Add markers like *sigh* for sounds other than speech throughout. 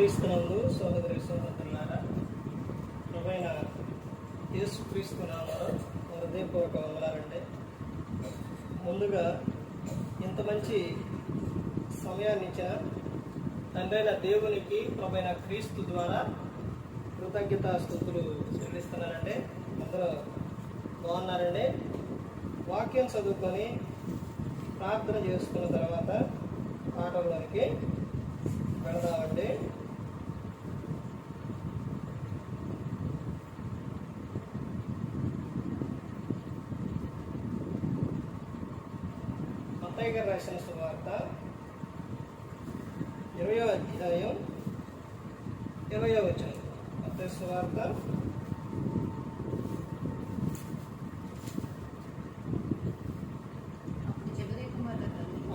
క్రీస్తునందు సోదరి సోదరులారా ప్రభైన యేసు క్రీస్తు నామలో హృదయపూర్వక వందనాలండి. ముందుగా ఇంత మంచి సమయాన్ని ఇచ్చిన తండ్రైన దేవునికి ప్రభైన క్రీస్తు ద్వారా కృతజ్ఞత స్థుతులు చెల్లిస్తున్నానండి. అందరూ బాగున్నారండి? వాక్యం చదువుకొని ప్రార్థన చేసుకున్న తర్వాత పాఠంలోనికి వెళదామండి మత్తయ్య గారు రాసిన సువార్త ఇరవయో అధ్యాయం వచనం. మత్తయ్య సువార్త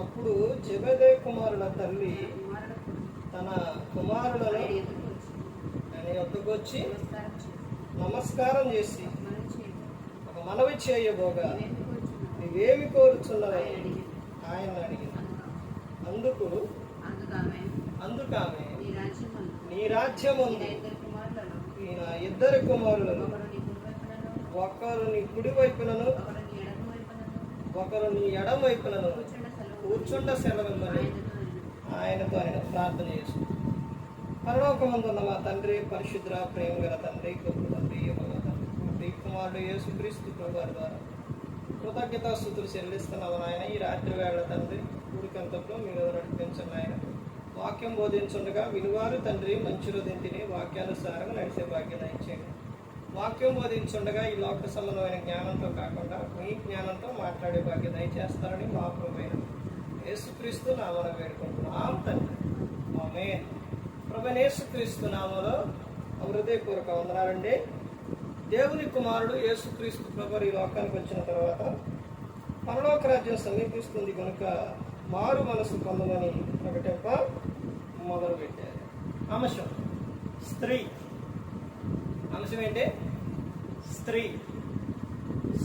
అప్పుడు జబదే కుమారుల తల్లి. తన కుమారులను ఆయన ఎదురుకు వచ్చి నమస్కారం చేసి ఒక మనవి చేయబోగా నువ్వేమి కోరుచున్నవని ఆయన అడిగింది. అందుకు అందుకు ఆమె రాజ్యమందు నీ రాజ్యము ఇద్దరు ఈయన ఇద్దరు కుమారులను కుడి ఒకరు నీ కుడి వైపునను ఒకరు నీ ఎడం వైపునను కూర్చుండ సెలవు ఆయనతో ఆయన ప్రార్థన ఆయన ప్రార్థన చేసు పరలోకమందున్న మా తండ్రి పరిశుద్ర ప్రేమ గల తండ్రి గొప్ప తండ్రి యెహోవా తండ్రి కుమారుడు కుమారుడు యేసుక్రీస్తు ప్రభువారి ద్వారా కృతజ్ఞత స్థుతులు చెల్లిస్తున్నాము నాయన. ఈ రాత్రి వేళ తండ్రి కూడికంతట్లో మీరు నడిపించండి ఆయన వాక్యం బోధించుండగా విలువారు తండ్రి మంచులో తిని వాక్యానుసారంగా నడిచే భాగ్యం ఇచ్చేయండి వాక్యం బోధించుండగా ఈ లోక సంబంధమైన జ్ఞానంతో కాకుండా మీ జ్ఞానంతో మాట్లాడే భాగ్యం దయచేస్తారని మా ప్రభువైన యేసుక్రీస్తు నామన వేడుకుంటున్నాం తండ్రి. ఆమె ప్రభు యేసుక్రీస్తు నామలో హృదయపూర్వక వందనాలండి. దేవుని కుమారుడు యేసుక్రీస్తు ప్రభు ఈ లోకానికి వచ్చిన తర్వాత పరలోక రాజ్యం సమీపిస్తుంది కనుక మారు మనసు పొందమని ప్రకటింప మొదలు పెట్టారు. అంశం స్త్రీ. అంశం ఏంటి? స్త్రీ.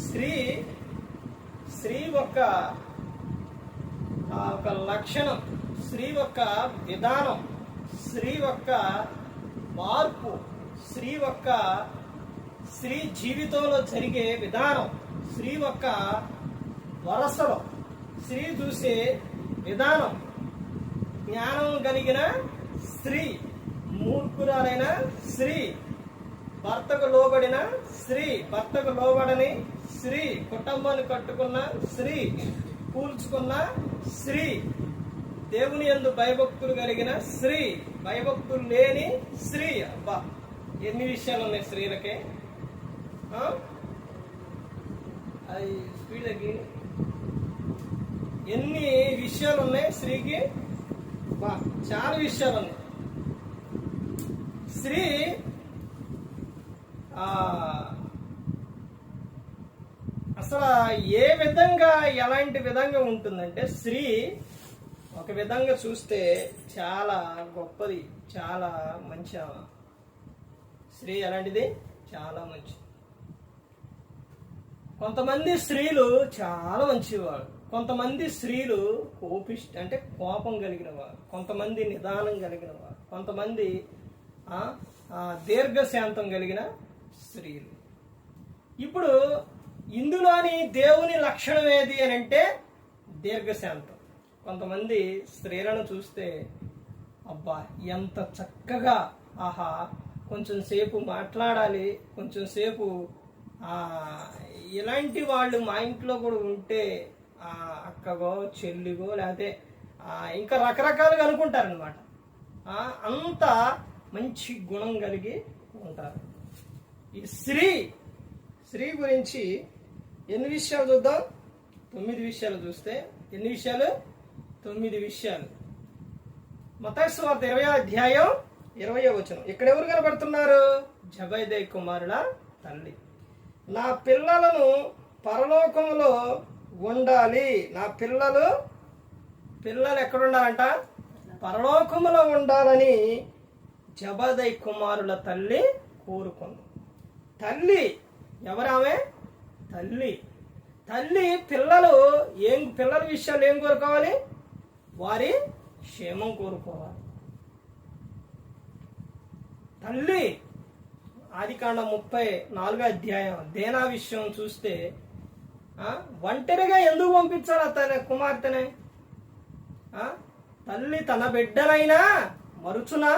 స్త్రీ స్త్రీ ఒక ఒక లక్షణం స్త్రీ యొక్క విధానం స్త్రీ యొక్క మార్పు స్త్రీ యొక్క స్త్రీ జీవితంలో జరిగే విధానం స్త్రీ యొక్క వరసలో స్త్రీ చూసే విధానం జ్ఞానం కలిగిన స్త్రీ మూర్ఖురాలైన స్త్రీ భర్తకు లోబడిన స్త్రీ భర్తకు లోబడని స్త్రీ కుటుంబాన్ని కట్టుకున్న స్త్రీ కూల్చుకున్న స్త్రీ దేవుని యందు భయభక్తులు కలిగిన స్త్రీ భయభక్తులు లేని స్త్రీ. అబ్బా ఎన్ని విషయాలు ఉన్నాయి స్త్రీలకే? అది స్పీడ్ తగ్గి ఎన్ని విషయాలు ఉన్నాయి స్త్రీకి బా చాలా విషయాలు ఉన్నాయి స్త్రీ అసలు ఏ విధంగా ఎలాంటి విధంగా ఉంటుందంటే స్త్రీ ఒక విధంగా చూస్తే చాలా గొప్పది చాలా మంచి స్త్రీ ఎలాంటిది? చాలా మంచిది కొంతమంది స్త్రీలు చాలా మంచివాళ్ళు. కొంతమంది స్త్రీలు కోపిష్ట అంటే కోపం కలిగిన వారు కొంతమంది నిదానం కలిగిన వారు కొంతమంది దీర్ఘశాంతం కలిగిన స్త్రీలు. ఇప్పుడు ఇందులోని దేవుని లక్షణం ఏది అని అంటే దీర్ఘశాంతం. కొంతమంది స్త్రీలను చూస్తే అబ్బా ఎంత చక్కగా ఆహా కొంచెం సేపు మాట్లాడాలి కొంచెం సేపు ఇలాంటి వాళ్ళు మా ఇంట్లో కూడా ఉంటే అక్కగో చెల్లిగో లేకపోతే ఇంకా రకరకాలుగా అనుకుంటారనమాట అంత మంచి గుణం కలిగి ఉంటారు. ఈ స్త్రీ స్త్రీ గురించి ఎన్ని విషయాలు చూద్దాం? తొమ్మిది విషయాలు చూస్తే ఎన్ని విషయాలు? తొమ్మిది విషయాలు. మతస్సు ఇరవై అధ్యాయం ఇరవై వచనం. ఇక్కడ ఎవరు కనబడుతున్నారు? జబైదే కుమారుల తల్లి. నా పిల్లలను పరలోకంలో ఉండాలి. నా పిల్లలు పిల్లలు ఎక్కడ ఉండాలంట పరలోకములో ఉండాలని జబదై కుమారుల తల్లి కోరుకుంది. తల్లి ఎవరామె? తల్లి. తల్లి పిల్లలు ఏం పిల్లల విషయాలు ఏం కోరుకోవాలి? వారి క్షేమం కోరుకోవాలి. తల్లి ఆదికాండం ముప్పై నాలుగో అధ్యాయం దేనా విషయం చూస్తే ఒంటరిగా ఎందుకు పంపించాలి తన కుమార్తెనే? తల్లి తన బిడ్డనైనా మరుచునా?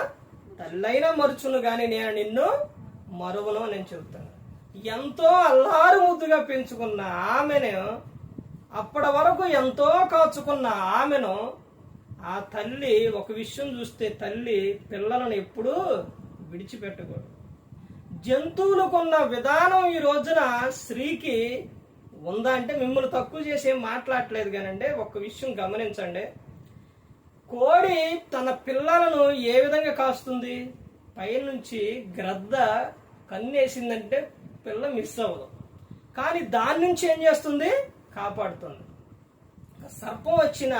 తల్లైనా మరుచును కానీ నేను నిన్ను మరువను నేను చెబుతాను. ఎంతో అల్లారు ముద్దుగా పెంచుకున్న ఆమెను అప్పటి వరకు ఎంతో కాచుకున్న ఆమెను ఆ తల్లి ఒక విషయం చూస్తే తల్లి పిల్లలను ఎప్పుడూ విడిచిపెట్టకూడదు. జంతువులకున్న విధానం ఈ రోజున స్త్రీకి ఉందా అంటే మిమ్మల్ని తక్కువ చేసి ఏం మాట్లాడట్లేదు కానండి ఒక విషయం గమనించండి. కోడి తన పిల్లలను ఏ విధంగా కాస్తుంది? పైనుంచి గ్రద్ద కన్నేసిందంటే పిల్ల మిస్ అవ్వదు. కానీ దాని నుంచి ఏం చేస్తుంది? కాపాడుతుంది. సర్పం వచ్చిన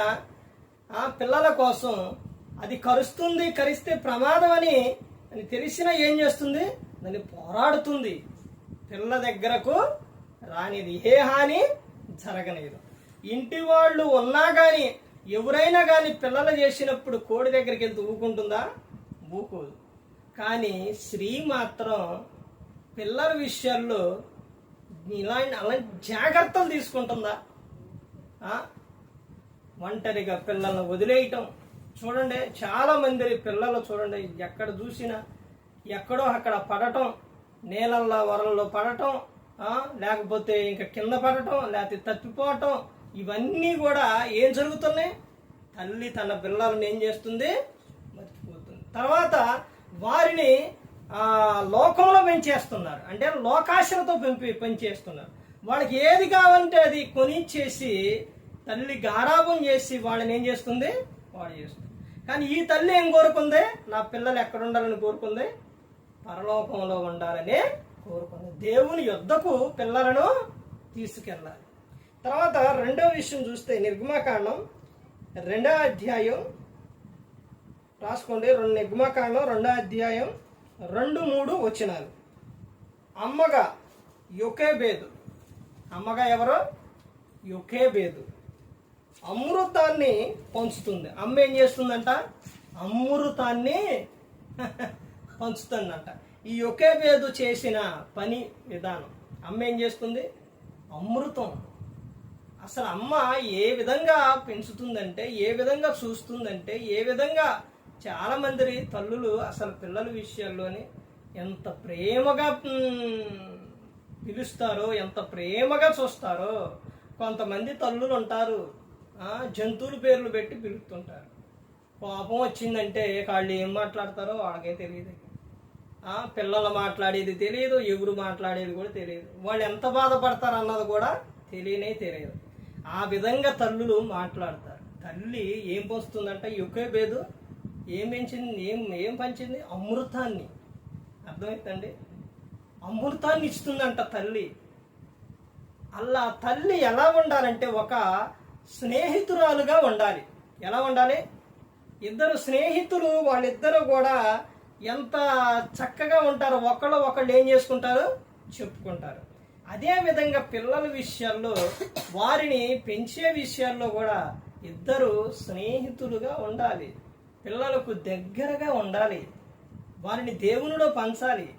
ఆ పిల్లల కోసం అది కరుస్తుంది కరిస్తే ప్రమాదం అని అని తెలిసినా ఏం చేస్తుంది? దాన్ని పోరాడుతుంది. పిల్ల దగ్గరకు రానిది. ఏ హాని? జరగలేదు ఇంటి వాళ్ళు ఉన్నా కానీ ఎవరైనా కానీ పిల్లలు చేసినప్పుడు కోడి దగ్గరికి వెళ్తే ఊకుంటుందా ఊకోదు. కానీ స్త్రీ మాత్రం పిల్లల విషయాల్లో ఇలాంటి అలాంటి జాగ్రత్తలు తీసుకుంటుందా? ఒంటరిగా పిల్లల్ని వదిలేయటం. చూడండి చాలా మంది పిల్లలు చూడండి ఎక్కడ చూసినా ఎక్కడో అక్కడ పడటం నీళ్ళల్లో వరల్లో పడటం లేకపోతే ఇంకా కింద పడటం లేకపోతే తప్పిపోవటం ఇవన్నీ కూడా ఏం జరుగుతున్నాయి? తల్లి తన పిల్లలను ఏం చేస్తుంది? మర్చిపోతుంది. తర్వాత వారిని లోకంలో పెంచేస్తున్నారు అంటే లోకాశలతో పెంపి పెంచేస్తున్నారు వాళ్ళకి ఏది కావాలంటే అది కొనిచ్చేసి తల్లి గారాభం చేసి వాళ్ళని ఏం చేస్తుంది? వాడు చేస్తుంది. కానీ ఈ తల్లి ఏం కోరుకుంది? నా పిల్లలు ఎక్కడ ఉండాలని కోరుకుంది? పరలోకంలో ఉండాలని కోరుకుంది దేవుని యుద్ధకు పిల్లలను తీసుకెళ్ళాలి. తర్వాత రెండో విషయం చూస్తే నిర్గమాకాండం రెండో అధ్యాయం రాసుకోండి రెండు నిర్గమాకాండం రెండో అధ్యాయం రెండు మూడు వచ్చినాలు అమ్మగా యొకేబేదు. అమ్మగా ఎవరు? యొకేబేదు. అమృతాన్ని పంచుతుంది. అమ్మ ఏం చేస్తుందంట? అమృతాన్ని *laughs* పంచుతుందంట. ఈ యొకేబేదు చేసిన పని విధానం. అమ్మ ఏం చేస్తుంది? అమృతం. అసలు అమ్మ ఏ విధంగా పెంచుతుందంటే ఏ విధంగా చూస్తుందంటే ఏ విధంగా చాలామంది తల్లులు అసలు పిల్లల విషయాల్లోని ఎంత ప్రేమగా పిలుస్తారో ఎంత ప్రేమగా చూస్తారో కొంతమంది తల్లులు ఉంటారు. జంతువులు జంతువుల పేర్లు పెట్టి పిలుస్తుంటారు. కోపం వచ్చిందంటే వాళ్ళు ఏం మాట్లాడతారో వాళ్ళకే తెలియదు. పిల్లలు మాట్లాడేది తెలియదు ఎవరు మాట్లాడేది కూడా తెలియదు. వాళ్ళు ఎంత బాధపడతారు అన్నది కూడా తెలియనే తెలియదు. ఆ విధంగా తల్లులు మాట్లాడతారు. తల్లి ఏం పోస్తుందంటే ఒకే బేదు ఏం పెంచింది ఏం ఏం పంచింది? అమృతాన్ని. అర్థమవుతుందండి అమృతాన్ని ఇస్తుందంట తల్లి. అలా తల్లి ఎలా ఉండాలంటే ఒక స్నేహితురాలుగా ఉండాలి. ఎలా ఉండాలి? ఇద్దరు స్నేహితులు వాళ్ళిద్దరూ కూడా ఎంత చక్కగా ఉంటారో ఒకళ్ళు ఒకళ్ళు ఏం చేసుకుంటారు? చెప్పుకుంటారు. అదే విధంగా పిల్లల విషయాల్లో వారిని పెంచే విషయాల్లో కూడా ఇద్దరు స్నేహితులుగా ఉండాలి. పిల్లలకు దగ్గరగా ఉండాలి. వారిని దేవునిలో పంచాలి.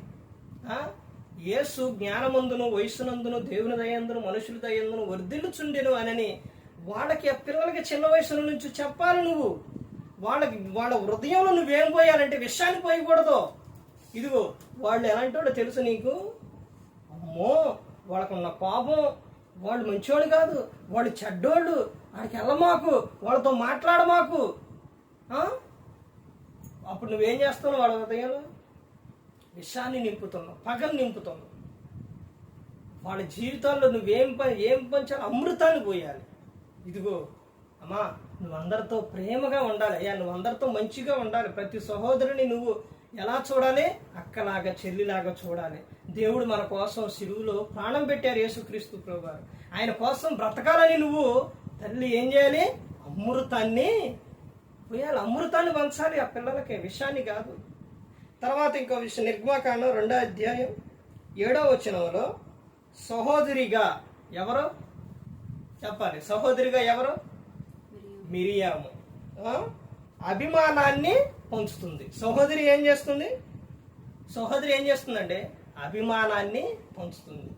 ఏసు యేసు జ్ఞానమందును వయసునందును దేవుని దయందును మనుషుల దయందును వర్ధిల్లుచుండెను అనని వాళ్ళకి ఆ పిల్లలకి చిన్న వయసు నుంచి చెప్పాలి నువ్వు. వాళ్ళకి వాళ్ళ హృదయంలో నువ్వేం పోయాలంటే విషయాన్ని పోయకూడదు. ఇదిగో వాళ్ళు ఎలాంటి వాడో తెలుసు నీకు? అమ్మో వాళ్ళకున్న కోపం వాళ్ళు మంచోళ్ళు కాదు వాళ్ళు చెడ్డోళ్ళు. వాడికి వెళ్ళమాకు వాళ్ళతో మాట్లాడమాకు. మాకు అప్పుడు నువ్వేం చేస్తున్నావు వాళ్ళ హృదయంలో? విషాన్ని నింపుతున్నావు పగలు నింపుతున్నావు. వాళ్ళ జీవితాల్లో నువ్వేం పని ఏం పంచాలి అమృతాన్ని పోయాలి. ఇదిగో అమ్మా నువ్వు అందరితో ప్రేమగా ఉండాలి. అయ్యా నువ్వు అందరితో మంచిగా ఉండాలి. ప్రతి సహోదరుని నువ్వు ఎలా చూడాలి? అక్కలాగా చెల్లిలాగా చూడాలి. దేవుడు మన కోసం సిలువులో ప్రాణం పెట్టారు యేసుక్రీస్తు ప్రభువారు. ఆయన కోసం బ్రతకాలని నువ్వు తల్లి ఏం చేయాలి? అమృతాన్ని పోయాలి. అమృతాన్ని పంచాలి ఆ పిల్లలకి విషయాన్ని కాదు. తర్వాత ఇంకో విషయం నిర్మాకాండం రెండో అధ్యాయం ఏడో వచనంలో సహోదరిగా ఎవరు? చెప్పాలి. సహోదరిగా ఎవరు? సహోదరి ఏం చేస్తుందంటే అభిమానాన్ని పంచుతుంది.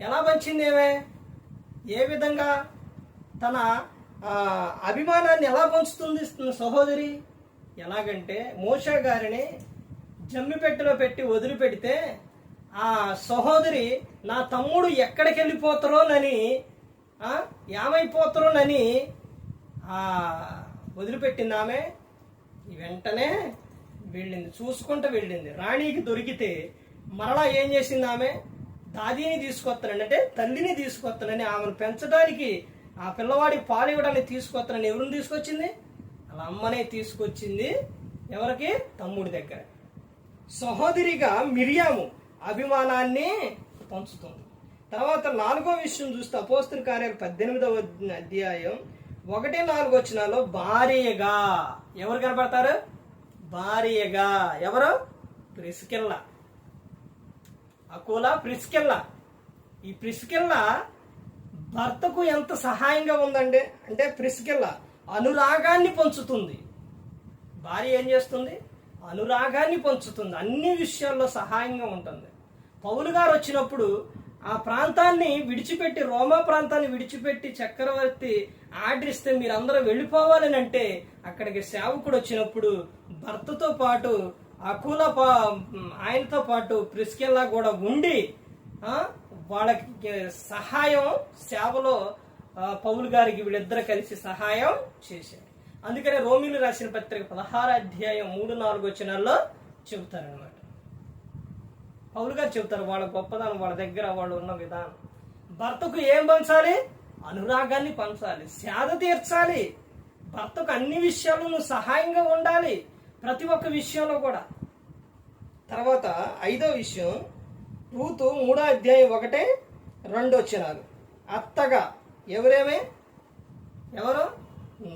ఎలా పంచింది ఏమే ఏ విధంగా తన అభిమానాన్ని ఎలా పంచుతుంది సహోదరి? ఎలాగంటే మోషా గారిని జమ్మిపెట్టెలో పెట్టి వదిలిపెడితే ఆ సహోదరి నా తమ్ముడు ఎక్కడికి వెళ్ళిపోతారోనని ఏమైపోతారోనని వదిలిపెట్టింది ఆమె. వెంటనే వెళ్ళింది. చూసుకుంటూ వెళ్ళింది. రాణికి దొరికితే మరలా ఏం చేసింది ఆమె? దాదీని తీసుకొస్తానని అంటే తల్లిని తీసుకొస్తానని ఆమెను పెంచడానికి ఆ పిల్లవాడి పాలు ఇవ్వడానికి తీసుకొస్తానని ఎవరిని తీసుకొచ్చింది? అలా అమ్మనే తీసుకొచ్చింది ఎవరికి? తమ్ముడి దగ్గర. సహోదరిగా మిరియాము అభిమానాన్ని పంచుతుంది. తర్వాత నాలుగో విషయం చూస్తే అపోస్తుల కార్యాలు పద్దెనిమిదవ అధ్యాయం ఒకటి నాలుగు వచ్చినాలో భార్యగా ఎవరు కనపడతారు? భార్యగా ఎవరు? ప్రిస్కిల్ల. అకోలా ప్రిస్కిల్ల. ఈ ప్రిస్కిల్ల భర్తకు ఎంత సహాయంగా ఉందండి? అంటే ప్రిస్కిల్ల అనురాగాన్ని పంచుతుంది. భార్య ఏం చేస్తుంది? అనురాగాన్ని పంచుతుంది. అన్ని విషయాల్లో సహాయంగా ఉంటుంది. పౌలు గారు వచ్చినప్పుడు ఆ ప్రాంతాన్ని విడిచిపెట్టి రోమా ప్రాంతాన్ని విడిచిపెట్టి చక్రవర్తి ఆర్డర్ ఇస్తే మీరందరూ వెళ్ళిపోవాలని అంటే అక్కడికి సేవకుడు వచ్చినప్పుడు భర్తతో పాటు అకుల పా- ఆయనతో పాటు ప్రిస్కెల్లా కూడా ఉండి వాళ్ళకి సహాయం సేవలో పౌలు గారికి వీళ్ళిద్దరు కలిసి సహాయం చేశారు. అందుకనే రోమిలు రాసిన పత్రిక పదహారు అధ్యాయం మూడు నాలుగు వచ్చినాల్లో చెబుతారనమాట పౌలు గారు చెబుతారు వాళ్ళ గొప్పదనం వాళ్ళ దగ్గర వాళ్ళు ఉన్న విధానం. భర్తకు ఏం పంచాలి? అనురాగాన్ని పంచాలి సేద తీర్చాలి. భర్తకు అన్ని విషయాలు నువ్వు సహాయంగా ఉండాలి ప్రతి ఒక్క విషయంలో కూడా. తర్వాత ఐదో విషయం రూతు మూడో అధ్యాయం ఒకటే రెండు వచ్చినాలు. అత్తగా ఎవరేమే? ఎవరు?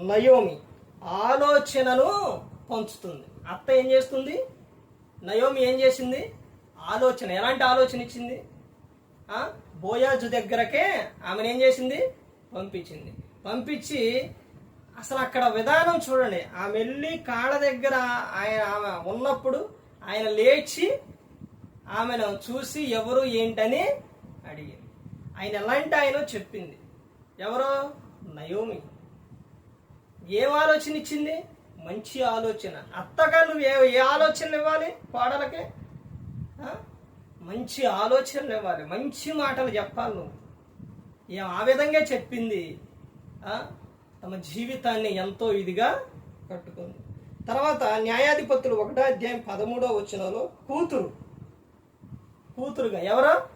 నయోమి. ఆలోచనను పంచుతుంది. అత్త ఏం చేస్తుంది? నయోమి ఏం చేసింది? ఆలోచన. ఎలాంటి ఆలోచన ఇచ్చింది? బోయాజు దగ్గరకే ఆమెను ఏం చేసింది? పంపించింది. పంపించి అసలు అక్కడ విధానం చూడండి. ఆమె వెళ్ళి కాళ్ళ దగ్గర ఆయన ఆమె ఉన్నప్పుడు ఆయన లేచి ఆమెను చూసి ఎవరు ఏంటని అడిగింది. ఆయన ఎలాంటి ఆయనో చెప్పింది. ఎవరో? నయోమి. ఏం ఆలోచన ఇచ్చింది? మంచి ఆలోచన. అత్తగా నువ్వు ఏ ఏ ఆలోచనలు ఇవ్వాలి కోడలకి? మంచి ఆలోచనలు ఇవ్వాలి మంచి మాటలు చెప్పాలి నువ్వు. ఆ విధంగా చెప్పింది తమ జీవితాన్ని ఎంతో ఇదిగా కట్టుకుంది. తర్వాత న్యాయాధిపతులు ఒకటో అధ్యాయం పదమూడో వచ్చినలో కూతురు కూతురుగా ఎవరు?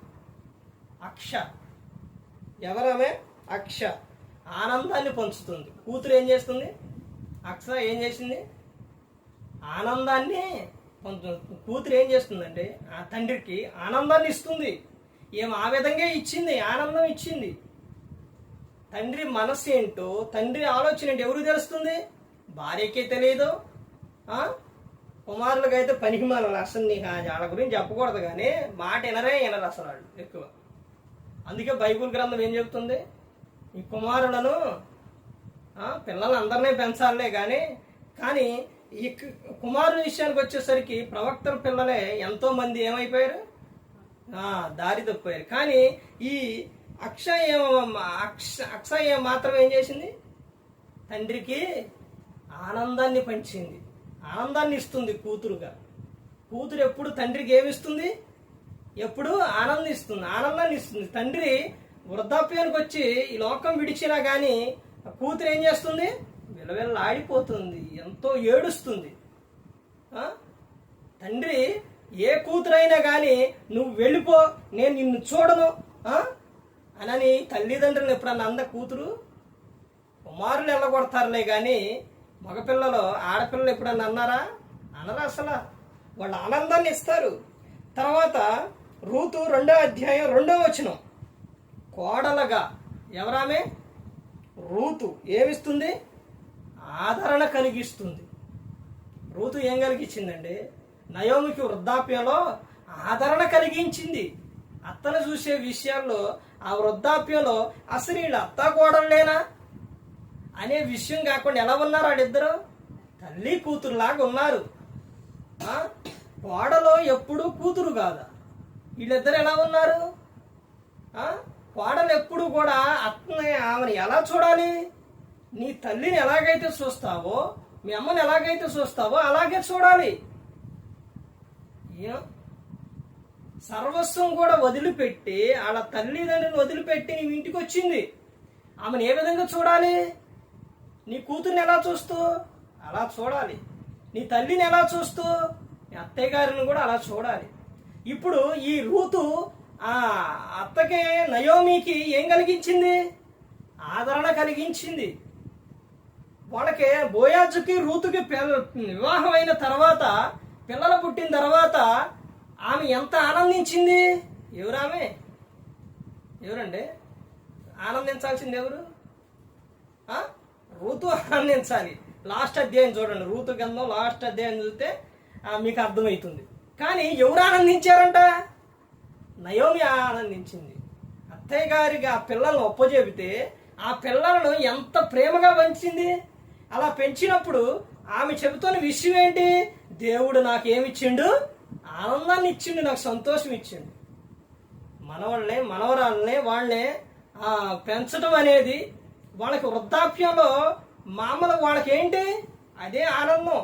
అక్ష. ఎవరమే అక్ష. ఆనందాన్ని పంచుతుంది. కూతురు ఏం చేస్తుంది? అక్ష ఏం చేసింది? ఆనందాన్ని కొంచెం కూతురు ఏం చేస్తుందంటే ఆ తండ్రికి ఆనందాన్ని ఇస్తుంది. ఏం ఆ విధంగా ఇచ్చింది? ఆనందం ఇచ్చింది. తండ్రి మనసు ఏంటో తండ్రి ఆలోచన ఏంటో ఎవరు తెలుస్తుంది? భార్యకే తెలియదు కుమారులకు అయితే పనికి మన అసలు నీకు వాళ్ళ గురించి చెప్పకూడదు కానీ మాట వినరే వినరు అసలు వాళ్ళు ఎక్కువ. అందుకే బైబుల్ గ్రంథం ఏం చెప్తుంది ఈ కుమారులను పిల్లలందరినీ పెంచాలే కానీ కానీ ఈ కుమారుని విషయానికి వచ్చేసరికి ప్రవక్తల పిల్లలే ఎంతో మంది ఏమైపోయారు? దారి తప్పిపోయారు. కానీ ఈ అక్షయ అక్ష అక్షయ మాత్రం ఏం చేసింది? తండ్రికి ఆనందాన్ని పంచింది. ఆనందాన్ని ఇస్తుంది కూతురుగా. కూతురు ఎప్పుడు తండ్రికి ఏమిస్తుంది ఎప్పుడు ఆనందిస్తుంది ఆనందాన్ని ఇస్తుంది. తండ్రి వృద్ధాప్యానికి వచ్చి ఈ లోకం విడిచినా కానీ కూతురు ఏం చేస్తుంది? విలవిల్లాడిపోతుంది ఎంతో ఏడుస్తుంది. తండ్రి ఏ కూతురైనా కానీ నువ్వు వెళ్ళిపో నేను నిన్ను చూడను. అనని తల్లిదండ్రులు ఎప్పుడన్నా అంద కూతురు? కుమారులు వెళ్ళగొడతారులే కానీ మగపిల్లలు ఆడపిల్లలు ఎప్పుడన్నా అన్నారా? అనరు అసలు. వాళ్ళు ఆనందాన్ని ఇస్తారు. తర్వాత రూతు రెండో అధ్యాయం రెండో వచనం. కోడలగా ఎవరామే? రూతు. ఏమిస్తుంది? ఆదరణ కలిగిస్తుంది. రూతు ఏం కలిగించిందండి నయోమికి వృద్ధాప్యంలో ఆదరణ కలిగించింది. అత్తను చూసే విషయాల్లో ఆ వృద్ధాప్యంలో అసలు వీళ్ళు అత్త లేనా అనే విషయం కాకుండా ఎలా ఉన్నారు వాళ్ళిద్దరు? తల్లి కూతురులాగా ఉన్నారు. కోడలో ఎప్పుడూ కూతురు కాదా? వీళ్ళిద్దరు ఎలా ఉన్నారు? కోడలు ఎప్పుడు కూడా అత్తని ఆమెను ఎలా చూడాలి? నీ తల్లిని ఎలాగైతే చూస్తావో మీ అమ్మని ఎలాగైతే చూస్తావో అలాగే చూడాలి. సర్వస్వం కూడా వదిలిపెట్టి వాళ్ళ తల్లిదండ్రులను వదిలిపెట్టి నీ ఇంటికి వచ్చింది. ఆమెను ఏ విధంగా చూడాలి? నీ కూతుర్ని ఎలా చూస్తూ? అలా చూడాలి. నీ తల్లిని ఎలా చూస్తూ? నీ అత్తయ్య గారిని కూడా అలా చూడాలి. ఇప్పుడు ఈ రూతు ఆ అత్తకి నయోమికి ఏం కలిగించింది? ఆదరణ కలిగించింది. వాళ్ళకి బోయాజుకి రూతుకి వివాహం అయిన తర్వాత పిల్లలు పుట్టిన తర్వాత ఆమె ఎంత ఆనందించింది? ఎవరామె ఎవరండి? ఆనందించాల్సింది ఎవరు? రూతు ఆనందించాలి. లాస్ట్ అధ్యాయం చూడండి. రూతు గంధం లాస్ట్ అధ్యాయం చూస్తే మీకు అర్థమవుతుంది. కానీ ఎవరు ఆనందించారంట? నయోమి ఆనందించింది. అత్తయ్య గారికి ఆ పిల్లలను ఒప్పజెబితే ఆ పిల్లలను ఎంత ప్రేమగా పెంచింది అలా పెంచినప్పుడు ఆమె చెబుతున్న విషయం ఏంటి? దేవుడు నాకు ఏమిచ్చిండు ఆనందాన్ని ఇచ్చిండు నాకు సంతోషం ఇచ్చిండు. మనవాళ్ళని మనవరాళ్ళని వాళ్ళని పెంచడం అనేది వాళ్ళకి వృద్ధాప్యంలో మామూలు వాళ్ళకి ఏంటి అదే ఆనందం.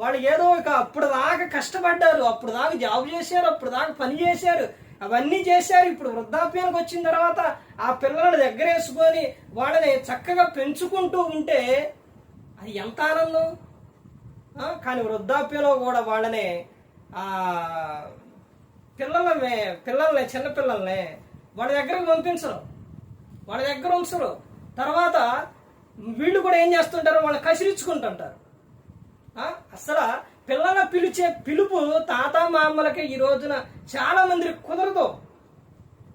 వాళ్ళు ఏదో ఇక అప్పుడు దాకా కష్టపడ్డారు అప్పుడు దాకా జాబ్ చేశారు అప్పుడు దాకా పని చేశారు అవన్నీ చేశారు. ఇప్పుడు వృద్ధాప్యానికి వచ్చిన తర్వాత ఆ పిల్లలను దగ్గరేసుకొని వాళ్ళని చక్కగా పెంచుకుంటూ ఉంటే అది ఎంత ఆనందం? కానీ వృద్ధాప్యలో కూడా వాళ్ళని పిల్లలనే పిల్లల్ని చిన్నపిల్లల్ని వాళ్ళ దగ్గరకు పంపించరు. వాళ్ళ దగ్గర ఉంచరు. తర్వాత వీళ్ళు కూడా ఏం చేస్తుంటారు? వాళ్ళు కసిరించుకుంటుంటారు అసలు పిల్లల పిలిచే పిలుపు తాత మామలకి ఈ రోజున చాలా మందికి కుదరదు.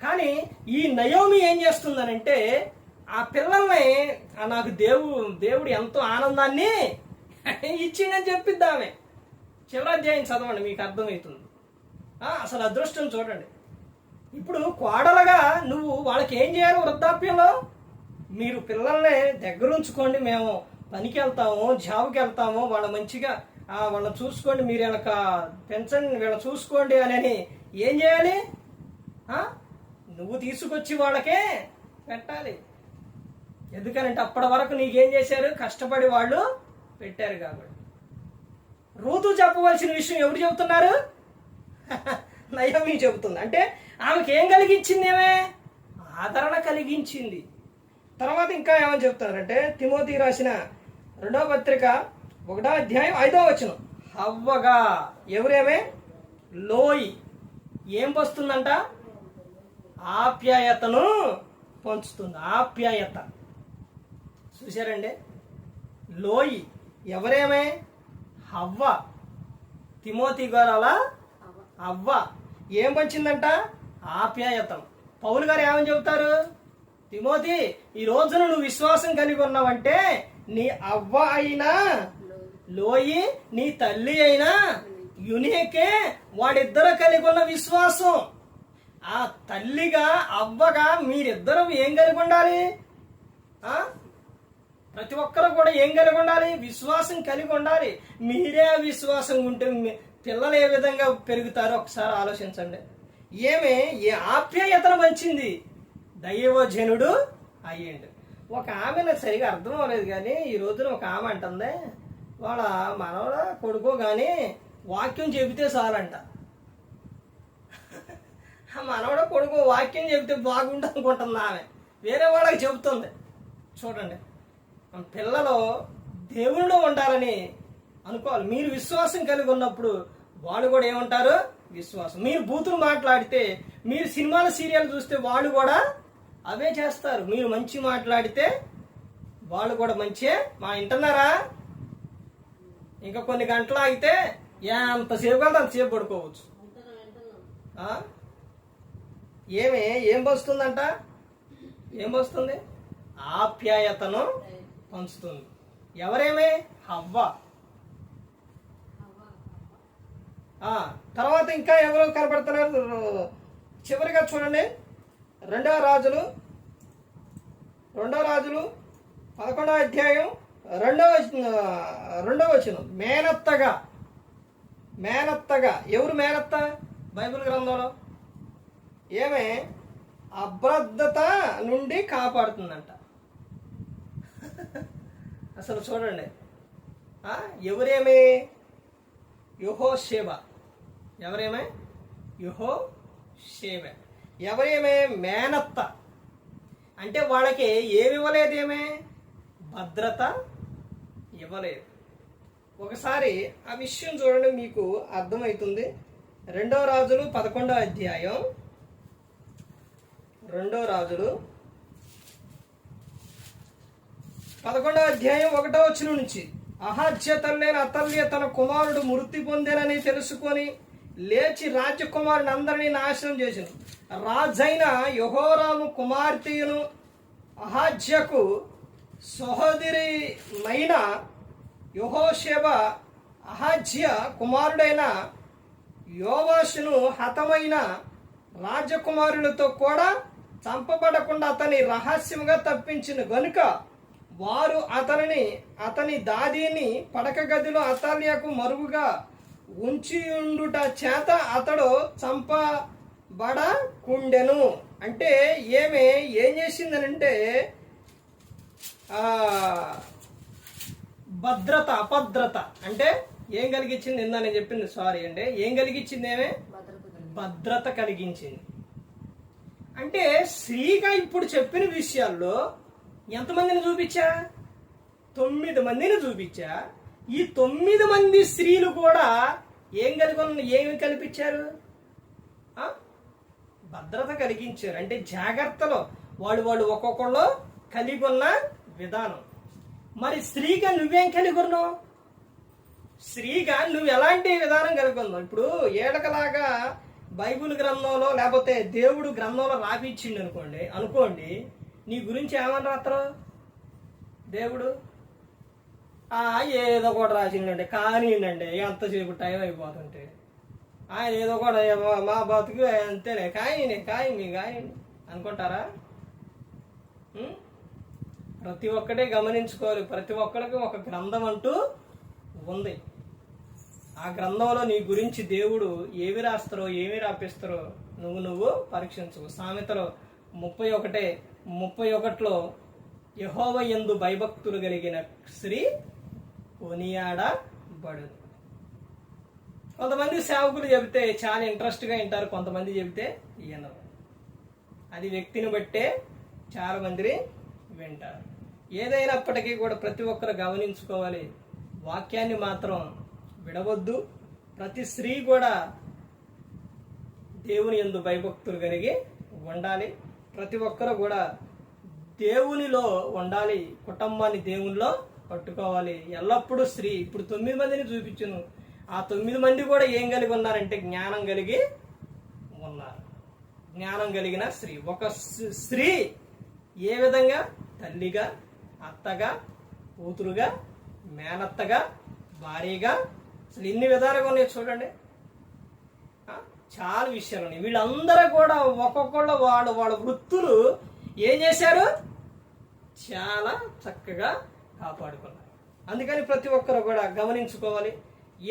కానీ ఈ నయోమి ఏం చేస్తుందనంటే ఆ పిల్లల్ని ఆ నాకు దేవు దేవుడు ఎంతో ఆనందాన్ని ఇచ్చిండని చెప్పిద్ది ఆమె. చివరి అధ్యాయం చదవండి మీకు అర్థమవుతుంది. అసలు అదృష్టం చూడండి. ఇప్పుడు కోడలుగా నువ్వు వాళ్ళకి ఏం చేయాలి వృద్ధాప్యంలో? మీరు పిల్లల్ని దగ్గర ఉంచుకోండి మేము పనికి వెళ్తాము జాబ్కి వెళ్తాము వాళ్ళ మంచిగా వాళ్ళని చూసుకోండి మీరు వెనక పెంచండి వీళ్ళ చూసుకోండి అని ఏం చేయాలి? నువ్వు తీసుకొచ్చి వాళ్ళకే పెట్టాలి. ఎందుకనంటే అప్పటి వరకు నీకేం చేశారు? కష్టపడి వాళ్ళు పెట్టారు కాబట్టి. రూతు చెప్పవలసిన విషయం ఎవరు చెబుతున్నారు? *laughs* నయమి చెబుతుంది. అంటే ఆమెకి ఏం కలిగించింది ఏమే ఆదరణ కలిగించింది. తర్వాత ఇంకా ఏమని చెప్తారంటే తిమోతి రాసిన రెండవ పత్రిక ఒకటో అధ్యాయం ఐదో వచనం. హవ్వగా ఎవరేమే? లోయి. ఏం వస్తుందంట? ఆప్యాయతను పంచుతుంది. ఆప్యాయత. చూశారండి? లోయి ఎవరేమే? హవ్వ. తిమోతి గారు అలా? అవ్వ ఏం పంచిందంట? ఆప్యాయతం. పౌలు గారు ఏమని చెబుతారు? తిమోతి ఈ రోజున నువ్వు విశ్వాసం కలిగి ఉన్నావంటే నీ అవ్వ అయినా లోయి నీ తల్లి అయినా యునికే వాడిద్దరు కలిగి ఉన్న విశ్వాసం. ఆ తల్లిగా అవ్వగా మీరిద్దరం ఏం కలిగి ఉండాలి? ఆ? ప్రతి ఒక్కరు కూడా ఏం కలిగి ఉండాలి? విశ్వాసం కలిగి ఉండాలి. మీరే విశ్వాసం ఉంటే పిల్లలు ఏ విధంగా పెరుగుతారో ఒకసారి ఆలోచించండి. ఏమి? ఏ ఆప్యాయతను పంచింది దైవజనుడు అయ్యిండు. ఒక ఆమె నాకు సరిగా అర్థం అవ్వలేదు కానీ ఈ రోజున ఒక ఆమె అంటుంది వాళ్ళ మనవడ కొడుకో కానీ వాక్యం చెబితే చాలంట. మనవడ కొడుకు వాక్యం చెబితే బాగుండు అనుకుంటుంది ఆమె. వేరే వాళ్ళకి చెబుతుంది. చూడండి. మన పిల్లలు దేవునిలో ఉండాలని అనుకోవాలి. మీరు విశ్వాసం కలిగి ఉన్నప్పుడు వాళ్ళు కూడా ఏమంటారు? విశ్వాసం. మీరు బూతులు మాట్లాడితే మీరు సినిమాల సీరియల్ చూస్తే వాళ్ళు కూడా అవే చేస్తారు. మీరు మంచి మాట్లాడితే వాళ్ళు కూడా మంచిగా మా వింటున్నారా? ఇంకా కొన్ని గంటలు ఆగితే ఎంతసేపు కదా అంతసేపు పడుకోవచ్చు. ఏమి? ఏం వస్తుందంట? ఏం వస్తుంది? ఆప్యాయతను పంచుతుంది. ఎవరేమే? హవ్వ. తర్వాత ఇంకా ఎవరు కనపడుతున్నారు? చివరిగా చూడండి. రెండవ రాజులు. రెండవ రాజులు. పదకొండవ అధ్యాయం. రెండవ రెండవ వచనం. మేనత్తగా. మేనత్తగా. ఎవరు మేనత్త? బైబిల్ గ్రంథంలో. ఏమే? అభద్రత నుండి కాపాడుతుందంట. అసలు చూడండి. ఎవరేమి? యుహో సేవ ఎవరేమే? యుహో సేవ ఎవరేమే? మేనత్త. అంటే వాళ్ళకి ఏమి ఇవ్వలేదేమే భద్రత ఇవ్వలేదు. ఒకసారి ఆ విషయం చూడండి మీకు అర్థమవుతుంది రెండో రాజులు పదకొండో అధ్యాయం. రెండో రాజులు పదకొండో అధ్యాయం ఒకటో వచ్చిన నుంచి. అహజ్య తల్లైన అతల్య తన కుమారుడు మృతి పొందేనని తెలుసుకొని లేచి రాజకుమారుని అందరినీ నాశనం చేసిన రాజైన యహోరాము కుమార్తెయును అహాజ్యకు సహోదరిమైన యహోషేవ అహాజ్య కుమారుడైన యోవాషును హతమైన రాజకుమారులతో కూడా చంపబడకుండా అతని రహస్యంగా తప్పించిన. గనుక వారు అతనిని అతని దాదిని పడక గదిలో అతల్యకు మరుగుగా ఉంచి ఉండుట చేత అతడు చంపబడకుండెను. అంటే ఏమే ఏం చేసిందనంటే ఆ, భద్రత అభద్రత. అంటే ఏం కలిగించింది? ఇందా నేను చెప్పింది సారీ అంటే ఏం కలిగించింది ఏమే. భద్రత కలిగించింది. అంటే స్త్రీగా ఇప్పుడు చెప్పిన విషయాల్లో ఎంతమందిని చూపించా? తొమ్మిది మందిని చూపించా. ఈ తొమ్మిది మంది స్త్రీలు కూడా ఏం కలిగి ఉన్న ఏమి కల్పించారు భద్రత కలిగించారు. అంటే జాగ్రత్తలో వాళ్ళు వాళ్ళు ఒక్కొక్కళ్ళు కలిగి ఉన్న విధానం. మరి స్త్రీగా నువ్వేం కలిగి ఉన్నావు స్త్రీగా నువ్వు ఎలాంటి విధానం కలిగి ఉన్నావు ఇప్పుడు ఏడకలాగా బైబిల్ గ్రంథంలో లేకపోతే దేవుడు గ్రంథంలో రాపిచ్చిండు అనుకోండి అనుకోండి నీ గురించి ఏమని రాత్రు దేవుడు? ఆ ఏదో కూడా రాసిండండి కానివ్వండి ఎంతసేపు టైం అయిపోతుంటే. ఆయన ఏదో కూడా మా- బతుకు అంతేలే కాయని కాయ మీ కాయండి అనుకుంటారా ప్రతి ఒక్కటే గమనించుకోవాలి ప్రతి ఒక్కరికి ఒక గ్రంథం అంటూ ఉంది. ఆ గ్రంథంలో నీ గురించి దేవుడు ఏమి రాస్తారో ఏమి రాపిస్తారో నువ్వు నువ్వు పరీక్షించు. సామెతలో ముప్పై ఒకటే. ముప్పై ఒకటిలో యహోవ ఎందు భయభక్తులు కలిగిన స్త్రీ కొనియాడబడు కొంతమంది సేవకులు చెబితే చాలా ఇంట్రెస్ట్గా వింటారు కొంతమంది చెబితే వినరు. అది వ్యక్తిని బట్టే చాలా మందిని వింటారు. ఏదైనప్పటికీ కూడా ప్రతి ఒక్కరు గమనించుకోవాలి వాక్యాన్ని మాత్రం విడవద్దు. ప్రతి స్త్రీ కూడా దేవుని ఎందు భయభక్తులు కలిగి ఉండాలి. ప్రతి ఒక్కరు కూడా దేవునిలో ఉండాలి. కుటుంబాన్ని దేవునిలో పట్టుకోవాలి. ఎల్లప్పుడూ స్త్రీ ఇప్పుడు తొమ్మిది మందిని చూపించును. ఆ తొమ్మిది మంది కూడా ఏం కలిగి ఉన్నారంటే జ్ఞానం కలిగి ఉన్నారు. జ్ఞానం కలిగిన స్త్రీ. ఒక స్త్రీ ఏ విధంగా? తల్లిగా అత్తగా కూతురుగా మేనత్తగా భార్యగా? అసలు ఎన్ని విధాలుగా ఉన్నాయి చూడండి. చాలా విషయాలు ఉన్నాయి. వీళ్ళందరూ కూడా ఒక్కొక్కళ్ళు వాళ్ళు వాళ్ళ వృత్తులు ఏం చేశారు? చాలా చక్కగా కాపాడుకున్నారు. అందుకని ప్రతి ఒక్కరు కూడా గమనించుకోవాలి.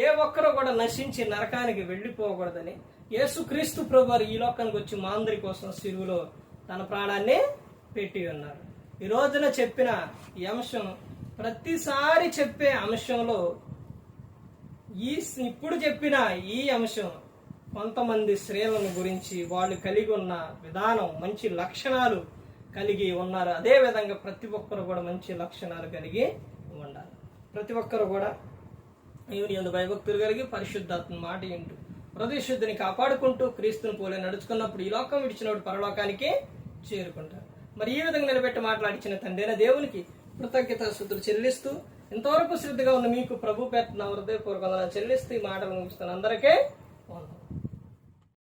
ఏ ఒక్కరు కూడా నశించి నరకానికి వెళ్ళిపోకూడదని యేసుక్రీస్తు ప్రభువారు ఈ లోకానికి వచ్చి మాందరి కోసం సిరువులో తన ప్రాణాన్ని పెట్టి ఉన్నారు. ఈ రోజున చెప్పిన ఈ అంశం ప్రతిసారి చెప్పే అంశంలో ఈ ఇప్పుడు చెప్పిన ఈ అంశం కొంతమంది స్త్రీలను గురించి వాళ్ళు కలిగి ఉన్న విధానం మంచి లక్షణాలు కలిగి ఉన్నారు. అదేవిధంగా ప్రతి ఒక్కరు కూడా మంచి లక్షణాలు కలిగి ఉండాలి. ప్రతి ఒక్కరు కూడా దేవుని యందు భయభక్తులు కలిగి పరిశుద్ధాత్మ మాట వింటూ హృదయశుద్ధిని కాపాడుకుంటూ క్రీస్తుని పోలే నడుచుకున్నప్పుడు ఈ లోకం విడిచినప్పుడు పరలోకానికి చేరుకుంటారు. మరి ఈ విధంగా నిలబెట్టి మాట్లాడించిన తండ్రైన దేవునికి కృతజ్ఞత శుద్ధులు చెల్లిస్తూ ఇంతవరకు శ్రద్ధగా ఉన్న మీకు ప్రభు పెట్టిన హృదయపూర్వకంగా చెల్లిస్తూ ఈ మాటలు ముగిస్తాను అందరికీ